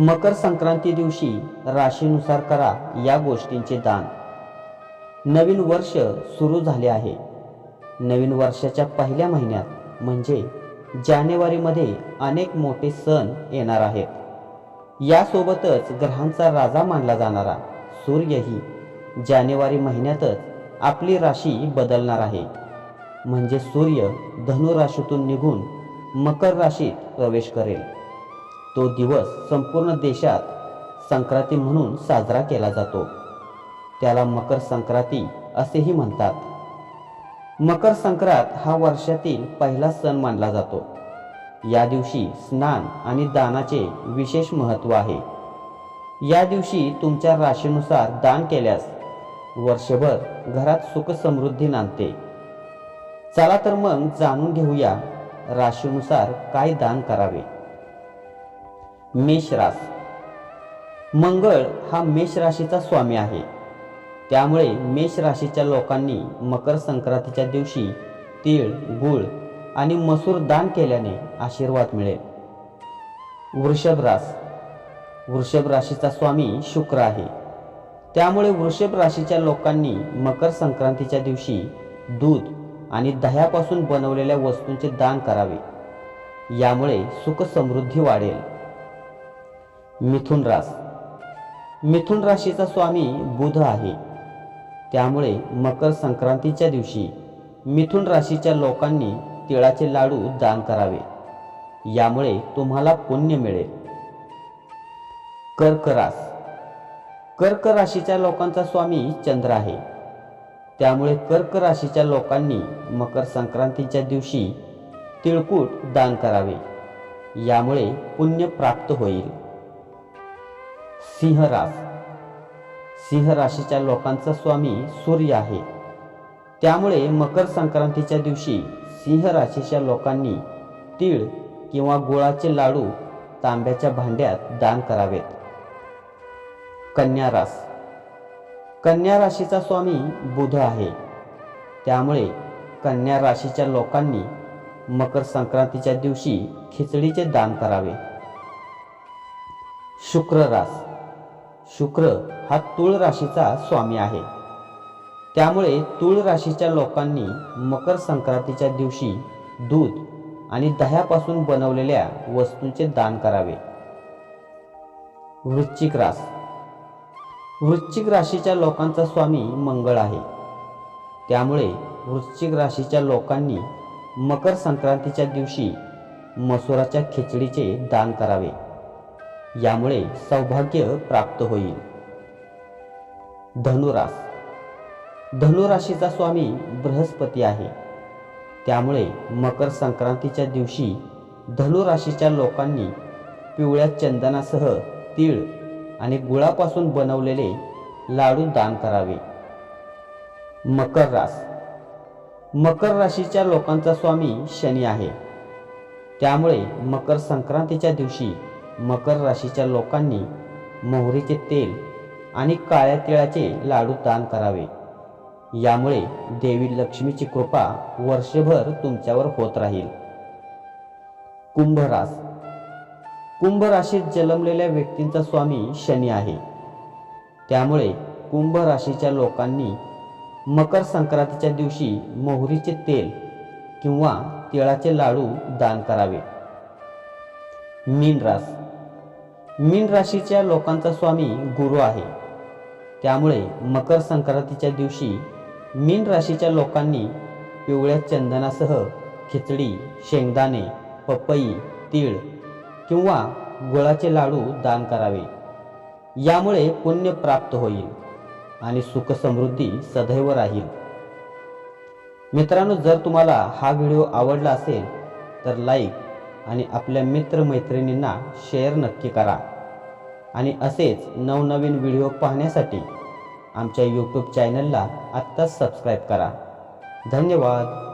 मकर संक्रांती दिवशी राशीनुसार करा या गोष्टींचे दान. नवीन वर्ष सुरू झाले आहे. नवीन वर्षाच्या पहिल्या महिन्यात म्हणजे जानेवारीमध्ये अनेक मोठे सण येणार आहेत. यासोबतच ग्रहांचा राजा मानला जाणारा सूर्यही जानेवारी महिन्यातच आपली राशी बदलणार आहे. म्हणजे सूर्य धनु राशीतून निघून मकर राशीत प्रवेश करेल. तो दिवस संपूर्ण देशात संक्रांती म्हणून साजरा केला जातो. त्याला मकर संक्रांती असेही म्हणतात. मकर संक्रांत हा वर्षातील पहिला सण मानला जातो. या दिवशी स्नान आणि दानाचे विशेष महत्त्व आहे. या दिवशी तुमच्या राशीनुसार दान केल्यास वर्षभर घरात सुख समृद्धी नांदते. चला तर मग जाणून घेऊया राशीनुसार काय दान करावे. मेष रास मंगळ हा मेष राशीचा स्वामी आहे. त्यामुळे मेष राशीच्या लोकांनी मकर संक्रांतीच्या दिवशी तीळ गुळ आणि मसूर दान केल्याने आशीर्वाद मिळेल. वृषभ रास वृषभ राशीचा स्वामी शुक्र आहे. त्यामुळे वृषभ राशीच्या लोकांनी मकर संक्रांतीच्या दिवशी दूध आणि दह्यापासून बनवलेल्या वस्तूंचे दान करावे. यामुळे सुख समृद्धी वाढेल. मिथुन रास. मिथुन राशीचा स्वामी बुध आहे. त्यामुळे मकर संक्रांतीच्या दिवशी मिथुन राशीच्या लोकांनी तिळाचे लाडू दान करावे. यामुळे तुम्हाला पुण्य मिळेल. कर्क रास. कर्क राशीच्या लोकांचा स्वामी चंद्र आहे. त्यामुळे कर्क राशीच्या लोकांनी मकर संक्रांतीच्या दिवशी तिळकूट दान करावे. यामुळे पुण्य प्राप्त होईल. सिंह रास सिंह राशीच्या लोकांचा स्वामी सूर्य आहे. त्यामुळे मकर संक्रांतीच्या दिवशी सिंह राशीच्या लोकांनी तीळ किंवा गुळाचे लाडू तांब्याच्या भांड्यात दान करावेत. कन्या रास कन्या राशीचा स्वामी बुध आहे. त्यामुळे कन्या राशीच्या लोकांनी मकर संक्रांतीच्या दिवशी खिचडीचे दान करावे. शुक्र रास शुक्र हा तुळ राशीचा स्वामी आहे. त्यामुळे तुळ राशीच्या लोकांनी मकर संक्रांतीच्या दिवशी दूध आणि दह्यापासून बनवलेल्या वस्तूंचे दान करावे. वृश्चिक रास. वृश्चिक राशीच्या लोकांचा स्वामी मंगळ आहे. त्यामुळे वृश्चिक राशीच्या लोकांनी मकर संक्रांतीच्या दिवशी मसुराच्या खिचडीचे दान करावे. यामुळे सौभाग्य प्राप्त होईल. धनुरास. धनुराशीचा स्वामी बृहस्पती आहे. त्यामुळे मकर संक्रांतीच्या दिवशी धनुराशीच्या लोकांनी पिवळ्या चंदनासह तीळ आणि गुळापासून बनवलेले लाडू दान करावे. मकर रास मकर राशीच्या लोकांचा स्वामी शनी आहे. त्यामुळे मकर संक्रांतीच्या दिवशी मकर राशीच्या लोकांनी मोहरीचे तेल आणि काळ्या तिळाचे लाडू दान करावे. यामुळे देवी लक्ष्मीची कृपा वर्षभर तुमच्यावर होत राहील. कुंभ रास. कुंभ राशीत जन्मलेल्या व्यक्तींचा स्वामी शनी आहे. त्यामुळे कुंभ राशीच्या लोकांनी मकर संक्रांतीच्या दिवशी मोहरीचे तेल किंवा तिळाचे लाडू दान करावे. मीन रास. मीन राशीच्या लोकांचा स्वामी गुरु आहे. त्यामुळे मकर संक्रांतीच्या दिवशी मीन राशीच्या लोकांनी पिवळ्या चंदनासह खिचडी शेंगदाणे पपई तीळ किंवा गुळाचे लाडू दान करावे. यामुळे पुण्य प्राप्त होईल आणि सुख समृद्धी सदैव राहील. मित्रांनो जर तुम्हाला हा व्हिडिओ आवडला असेल तर लाईक आणि आपल्या मित्रमैत्रिणींना शेअर नक्की करा. आणि असेच नवनवीन व्हिडिओ पाहण्यासाठी आमच्या यूट्यूब चॅनलला आत्ताच सबस्क्राईब करा. धन्यवाद.